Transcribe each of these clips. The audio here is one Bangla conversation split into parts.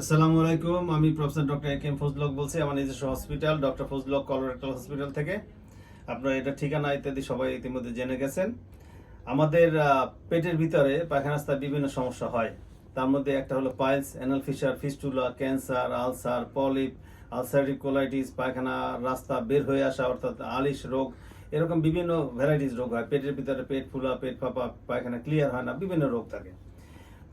আসসালামু আলাইকুম, আমি প্রফেসর ডক্টর এ কেম ফজলক বলছি, আমার নিজস্ব hospital doctor Fazlak colorectal hospital থেকে। আপনারা এটা ঠিকানা ইত্যাদি সবাই ইতিমধ্যে জেনে গেছেন। আমাদের পেটের ভিতরে পায়খানা রাস্তায় বিভিন্ন সমস্যা হয়। তার মধ্যে একটা হলো piles anal fissure fistula cancer ulcer polyp ulceric colitis পায়খানা রাস্তা বের হয়ে আসা, অর্থাৎ আলিশ রোগ, এরকম বিভিন্ন ভ্যারাইটিস রোগ হয়। পেটের ভিতরে পেট ফুলা, পেট ফাঁপা, পায়খানা ক্লিয়ার হয় না, বিভিন্ন রোগ থাকে।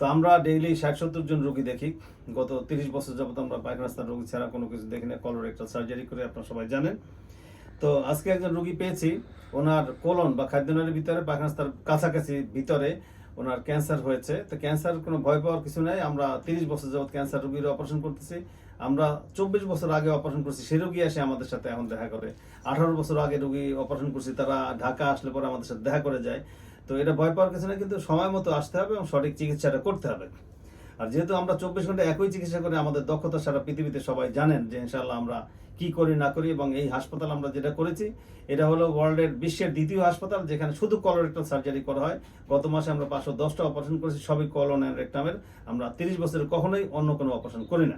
তো আমরা ডেইলি ষাট সত্তর জন রোগী দেখি। গত তিরিশ বছর যাবত আমরা পায়খানাস্তার রোগী ছাড়া কোনো কিছু দেখি না একটা সার্জারি করে আপনারা সবাই জানেন। তো আজকে একজন রোগী পেয়েছি, ওনার কোলন বা খাদ্যনালীর ভিতরে পায়খানাস্তার কাছাকাছি ভিতরে ওনার ক্যান্সার হয়েছে। তো ক্যান্সার কোনো ভয় পাওয়ার কিছু নাই। আমরা তিরিশ বছর যাবত ক্যান্সার রোগীর অপারেশন করতেছি। আমরা চব্বিশ বছর আগে অপারেশন করছি। সেই রোগী এসে আমাদের সাথে এখন দেখা করে। আঠারো বছর আগে রোগী অপারেশন করছি। তারা ঢাকা আসলে পরে আমাদের সাথে দেখা করে যায়। তো এটা ভয় পাওয়ার কিছু না কিন্তু সময় মতো আসতে হবে এবং সঠিক চিকিৎসাটা করতে হবে। আর যেহেতু আমরা চব্বিশ ঘণ্টা একই চিকিৎসা করে আমাদের দক্ষতা সারা পৃথিবীতে সবাই জানেন যে ইনশাল্লাহ আমরা কি করি না করি এবং এই হাসপাতাল আমরা যেটা করেছি এটা হলো ওয়ার্ল্ডের বিশ্বের দ্বিতীয় হাসপাতাল যেখানে শুধু কলোরেক্টাল সার্জারি করা হয়। গত মাসে আমরা পাঁচশো দশটা অপারেশন করেছি সবই কলন অ্যান্ড রেক্টামের আমরা তিরিশ বছরের কখনোই অন্য কোনো অপারেশন করি না।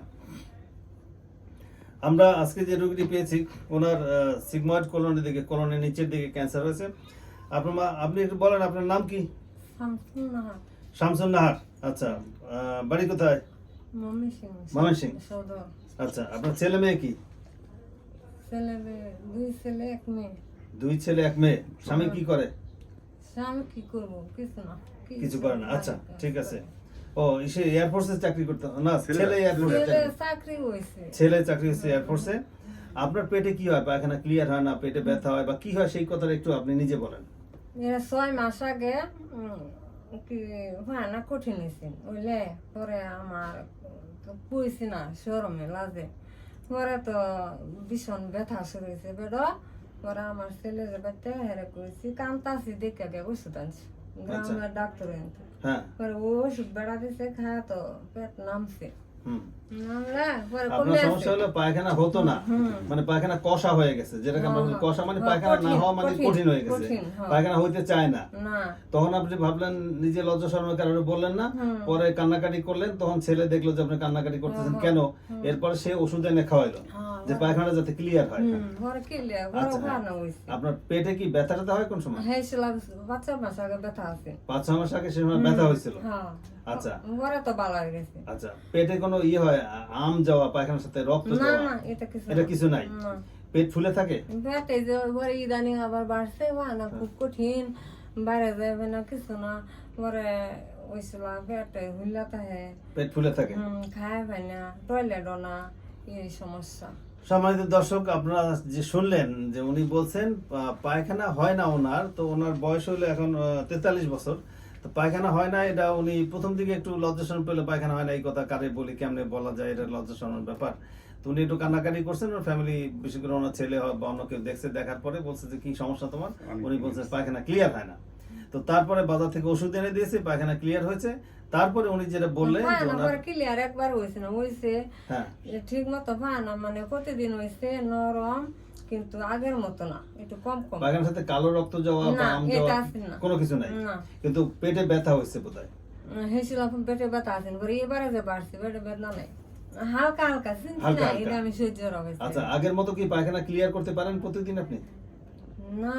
আমরা আজকে যে রোগীটি পেয়েছি ওনার সিগময়েড কলোনের দিকে কলনের নিচের দিকে ক্যান্সার হয়েছে। আপনার মা- আপনি একটু বলেন আপনার নাম কি? শামসুন নাহার। আচ্ছা বাড়ি কোথায়? মমি সিং আচ্ছা আপনার ছেলে মেয়ে কি? ছেলে দুই ছেলে এক মেয়ে। দুই ছেলে এক মেয়ে? স্বামী কি করে? স্বামী কি করব? কিছু না। কিছু করে না। আচ্ছা ঠিক আছে। ও সে এয়ারফোর্সে চাকরি করতে? না ছেলে এয়ারফোর্সে চাকরি ছেলে চাকরি এয়ারফোর্সে আপনার পেটে কি হয়? পায়খানা ক্লিয়ার হয় না? পেটে ব্যথা হয় বা কি হয়? সেই কথাটা একটু আপনি নিজে বলেন। এরা ছয় মাস আগে কি হয় না কঠিন হয়েছে। বুঝলে পরে আমার তো পুইছি না সরমে লাজে। পরে তো ভীষণ ব্যথা শুরু হয়েছে বেড়ো পরে আমার ছেলে যে বাচ্চা হেরে করেছি কান্তাছি দেখে গে ওষুধ আনছি গ্রামের ডাক্তার আনতে হ্যাঁ পরে ও ওষুধ বেড়া দিছে খায় তো পেট নামছে হুম নামলে পরে আপনার সমস্যা হলো পায়খানা হতো না। মানে পায়খানা কষা হয়ে গেছে। যেটাকে আমরা বলি কষা মানে হ্যাঁ, পায়খানা না হওয়া মানে কঠিন, কঠিন হয়ে গেছে। হ্যাঁ। পায়খানা হইতে চায় না। তখন আপনি ভাবলেন নিজে লজ্জা শর্মার কারণে বললেন না। পরে কান্নাকাটি করলেন। তখন ছেলে দেখল যে আপনি কান্নাকাটি করতেছেন কেন? এরপরে সে ওষুধ এনে খাওয়াইলো। যে পায়খানা যাতে ক্লিয়ার হয়। হুম পরে কিলে বড় আচ্ছা, হ্যাঁ। ভালো হয়েছে। আপনার পেটে কি ব্যথা ট্যাথা হয় কোন সময়? হয়েছিল বাচ্চা মাস আগে ব্যথা আছে। পাঁচ মাস আগে সে সময় ব্যথা হয়েছিল? হ্যাঁ। আচ্ছা। পরে তো ভালো হয়ে গেছে। আচ্ছা পেটে কোনো ইয়ে হয় আম যাওয়া পায়খানার সাথে রক্ত না যাওয়া? না এটা কিছু এটা কিছু নাই? পেট ফুলে থাকে? পেটে যে পরে ইদানিং আবার বাড়ছে না খুব কঠিন বাইরে যাবে না কিছু না। পরে ওইছিল পেটে হুইলাতে হ্যাঁ পেট ফুলে থাকে? খায় ভাই না টয়লেটও না এই সমস্যা। সম্মানিত দর্শক আপনারা যে শুনলেন যে উনি বলছেন পায়খানা হয় না ওনার তো ওনার বয়স হলো এখন তেতাল্লিশ বছর। তো পায়খানা হয় না এটা উনি প্রথম দিকে একটু লজ্জা শরম পেলে পায়খানা হয় না এই কথা কারে বলি কেমনে বলা যায় এটা লজ্জা শরমের ব্যাপার। তো উনি একটু কান্নাকাটি করছেন ওর ফ্যামিলি বিশেষ করে ওনার ছেলে বা অন্য কেউ দেখছে দেখার পরে বলছে যে কি সমস্যা তোমার? উনি বলছে পায়খানা ক্লিয়ার হয় না। তো তারপরে বাজার থেকে ওষুধ এনে দিয়েছে পায়খানা ক্লিয়ার হয়েছে। তারপরে উনি যেটা বললেন যে ওনার ক্লিয়ার একবার হয়েছে না হয়েছে। হ্যাঁ। ঠিক মতো হয় না মানে প্রতিদিন হয়েছে নরম কিন্তু আগের মতো না একটু কম কম। পায়খানার সাথে কালো রক্ত যাওয়া বা আম যাওয়া কোনো কিছু নাই। কিন্তু পেটে ব্যথা হয়েছে বোধহয়। পেটে ব্যথা আছে পরে এবারে যে বাড়ছে পেটে ব্যথা নাই। হালকা হালকা এটা আমি সহ্য আচ্ছা আগের মতো কি পায়খানা ক্লিয়ার করতে পারেন প্রতিদিন আপনি? না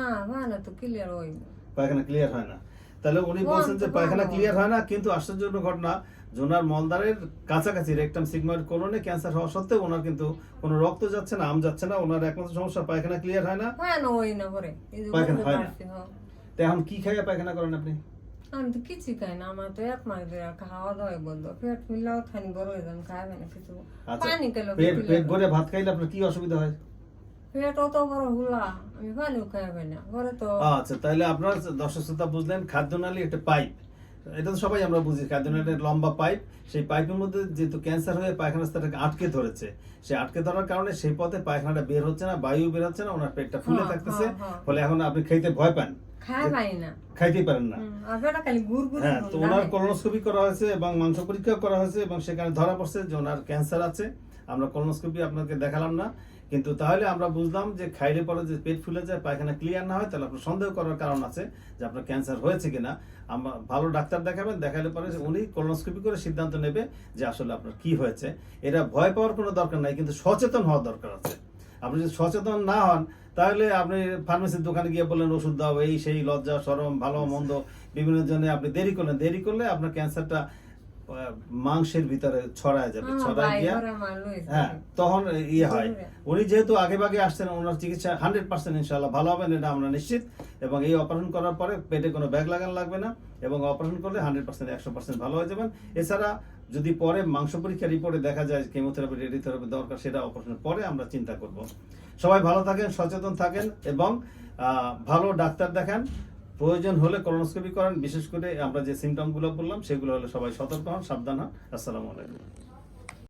না তো ক্লিয়ার হই পায়খানা ক্লিয়ার হয় না। তাহলে উনি বলছেন যে পায়খানা ক্লিয়ার হয় না কিন্তু আশ্চর্যজনক ঘটনা জোনার মলদারের কাছাকাছি রেকটাম সিগমার কোলনে ক্যান্সার হওয়া সত্ত্বেও ওনার কিন্তু কোনো রক্ত যাচ্ছে না আম যাচ্ছে না ওনার একমাত্র সমস্যা পায়খানা ক্লিয়ার হয় না? হয় না ওই না পরে পায়খানা হয় না? হ্যাঁ। তো এখন কি খাইয়া পায়খানা করেন আপনি? আমি তো কিছু খাই না আমার তো এক মাস ধরে খাওয়া দাওয়া বলব পেট ফুললেও খানি বড় হয়ে যাবে খাবে না কিছু। আচ্ছা পানি খেলো পেট ভরে ভাত খাইলে আপনার কি অসুবিধা হয়? পেট অত বড় হুলা আমি পানিও খাইবে না পরে তো। আচ্ছা তাহলে আপনার দর্শক শ্রোতা বুঝলেন খাদ্যনালী একটা পাইপ। এটা তো সবাই আমরা বুঝি একটা লম্বা পাইপ। সেই পাইপের মধ্যে যেহেতু ক্যান্সার হয়ে পায়খানা রাস্তাটাকে আটকে ধরেছে সে আটকে ধরার কারণে সেই পথে পায়খানাটা বের হচ্ছে না বায়ু বের হচ্ছে না ওনার পেটটা ফুলে হ্যাঁ, থাকতেছে। হ্যাঁ, হ্যাঁ। ফলে এখন আপনি খাইতে ভয় পান। খাইতেই পারেন না। হ্যাঁ তো ওনার কলোনোস্কোপি করা হয়েছে এবং মাংস পরীক্ষা করা হয়েছে এবং সেখানে ধরা পড়ছে যে ওনার ক্যান্সার আছে। আমরা কলোনোস্কোপি আপনাকে দেখালাম না। কিন্তু তাহলে আমরা বুঝলাম যে খাইলে পরে যে পেট ফুলে যায় পায়খানা ক্লিয়ার না হয় তাহলে আপনার সন্দেহ করার কারণ আছে যে আপনার ক্যান্সার হয়েছে কিনা। আমরা ভালো ডাক্তার দেখাবেন দেখালে পরে উনি কলোনোস্কোপি করে সিদ্ধান্ত নেবে যে আসলে আপনার কি হয়েছে। এটা ভয় পাওয়ার কোনো দরকার নাই কিন্তু সচেতন হওয়ার দরকার আছে। আপনি যদি সচেতন না হন তাহলে আপনি ফার্মেসির দোকানে গিয়ে বললেন ওষুধ দাও এই সেই লজ্জা সরম ভালো মন্দ বিভিন্ন জন্য আপনি দেরি করলেন। দেরি করলে আপনার ক্যান্সারটা মাংসের ভিতরে ছড়ায় যাবে ছড়ায় গিয়া হ্যাঁ তখন ইয়ে হয়। উনি যেহেতু আগে ভাগে আসছেন ওনার চিকিৎসা হান্ড্রেড পার্সেন্ট ইনশাল্লাহ ভালো হবেন এটা আমরা নিশ্চিত। এবং এই অপারেশন করার পরে পেটে কোনো ব্যাগ লাগানো লাগবে না এবং অপারেশন করলে হান্ড্রেড পার্সেন্ট একশো পার্সেন্ট ভালো হয়ে যাবেন। এছাড়া যদি পরে মাংস পরীক্ষা রিপোর্টে দেখা যায় কেমোথেরাপি রেডিওথেরাপি দরকার সেটা অপারেশনের পরে আমরা চিন্তা করব। সবাই ভালো থাকেন সচেতন থাকেন এবং আহ, ভালো ডাক্তার দেখান। প্রয়োজন হলে কলোনোস্কোপি করেন। বিশেষ করে আমরা যে সিমটমগুলো বললাম, সেগুলো হলে সবাই সতর্ক হন, সাবধান হন। আসসালামু আলাইকুম।